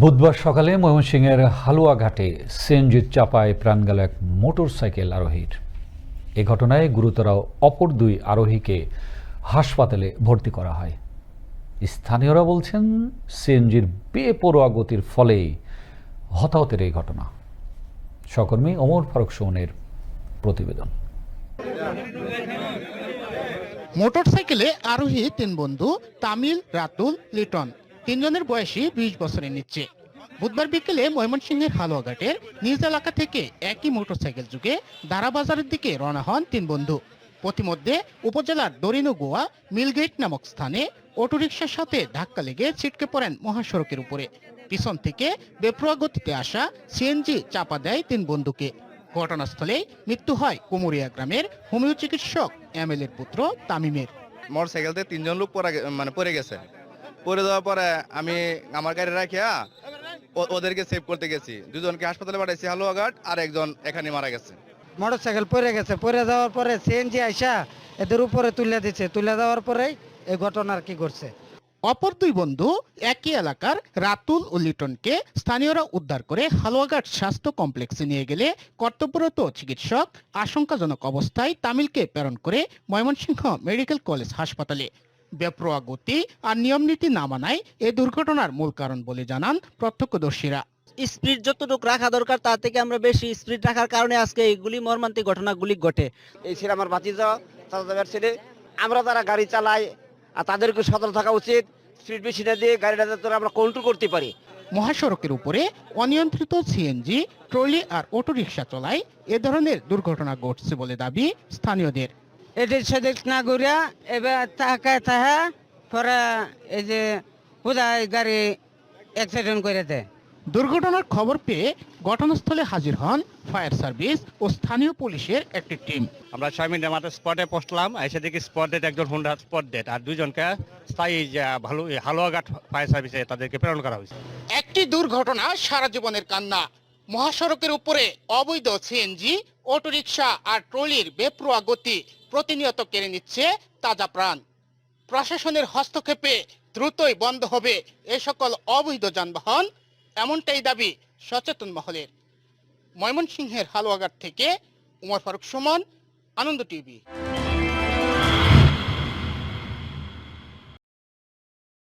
বুধবার সকালে ময়মনসিংহের হালুয়াঘাটে সিএনজির চাপায় প্রাণ গেল এক মোটর সাইকেল আরোহীর। এ ঘটনায় গুরুতর অপর দুই আরোহীকে হাসপাতালে ভর্তি করা হয়। স্থানীয়রা বলছেন সিএনজির বেপরোয়া গতির ফলেই হতাহতের এই ঘটনা। সহকর্মী ওমর ফারুক সুমনের প্রতিবেদন। মোটরসাইকেলে আরোহী তিন বন্ধু, তামিল, রাতুল, লিটন। তিনজনের বয়সী বিশ বছরের নিচ্ছে বুধবার বিকেলে ময়মনসিংহের হালুয়াঘাটের নিজ এলাকা থেকে একই মোটরসাইকেল যুগে দারাবাজারের দিকে রওনা হন তিন বন্ধু। পথিমধ্যে উপজেলার দরিনু গোয়া, মিলগেট নামক স্থানে অটোরিকশার সাথে ধাক্কা লেগে ছিটকে পড়েন মহাসড়কের উপরে। পিছন থেকে বেপরোয়া গতিতে আসা সিএনজি চাপা দেয় তিন বন্ধুকে। ঘটনাস্থলে মৃত্যু হয় কুমুরিয়া গ্রামের হোমিও চিকিৎসক এম এর পুত্র তামিমের। মোটর সাইকেলতে তিনজন লোক মানে পড়ে গেছে। পড়ে যাওয়ার পরে আমি আমার গাড়ি রাখিয়া ওদেরকে সেভ করতে গেছি। দুজনকে হাসপাতালে পাঠাইছি হালুয়াঘাট আর একজন এখানে মারা গেছে। মোটরসাইকেল পড়ে গেছে। পড়ে যাওয়ার পরে সিএনজি আইসা এদের উপরে তুলে দিচ্ছে তুলে দেওয়ার পরেই এই ঘটনা কি করছে অপর দুই বন্ধু একই এলাকার রাতুল ও লিটনকে স্থানীয়রা উদ্ধার করে হালুয়াঘাট স্বাস্থ্য কমপ্লেক্সে নিয়ে গেলে কর্তব্যরত চিকিৎসক আশঙ্কাজনক অবস্থায় তামিলকে প্রেরণ করে ময়মনসিংহ মেডিকেল কলেজ হাসপাতালে। বেপরোয়া গতি আর নিয়মনীতি না মানায় এই দুর্ঘটনার মূল কারণ বলে জানান প্রত্যক্ষদর্শীরা। স্পিড যতটুকু রাখা দরকার তার থেকে আমরা বেশি স্পিড রাখার কারণে আজকে এইগুলি মর্মান্তিক ঘটনাগুলি ঘটে। এই ছিল আমার ভাতিজা চাচাদের ছেলে আমরা তারা গাড়ি চালাই আর তাদেরকে সতর্ক থাকা উচিত স্পিড বেশি না দিয়ে গাড়িটা যাতে আমরা কন্ট্রোল করতে পারি। মহাসড়কের উপরে অনিয়ন্ত্রিত সিএনজি ট্রলি আর অটোরিকশা চলায় এ ধরনের দুর্ঘটনা ঘটছে বলে দাবি স্থানীয়দের। এদের সেদিক না ঘুরিয়া এবার তাকায় তাহা পরে এই যে হুদায় গাড়ি অ্যাক্সিডেন্ট করে দেয়। দুর্ঘটনার খবর পেয়ে ঘটনাস্থলে হাজির হন ফায়ার সার্ভিস ও স্থানীয় পুলিশের একটি টিম। আমরা ছয় মিনিটের মাত্র স্পটে পৌঁছলাম এসে দেখি স্পট ডেট একজন হোন্ডা স্পট ডেট আর দুজনকে স্থায়ী যে ভালো হালুয়াঘাট ফায়ার সার্ভিসে তাদেরকে প্রেরণ করা হয়েছে। একটি দুর্ঘটনা সারা জীবনের কান্না। মহাসড়কের উপরে অবৈধ সিএনজি অটোরিকশা আর ট্রলির বেপরোয়া গতি প্রতিনিয়ত কেড়ে নিচ্ছে তাজা প্রাণ। প্রশাসনের হস্তক্ষেপে দ্রুতই বন্ধ হবে এ সকল অবৈধ যানবাহন, এমনটাই দাবি সচেতন মহলের। ময়মনসিংহের হালুয়াঘাট থেকে উমর ফারুক সুমন, আনন্দ টিভি।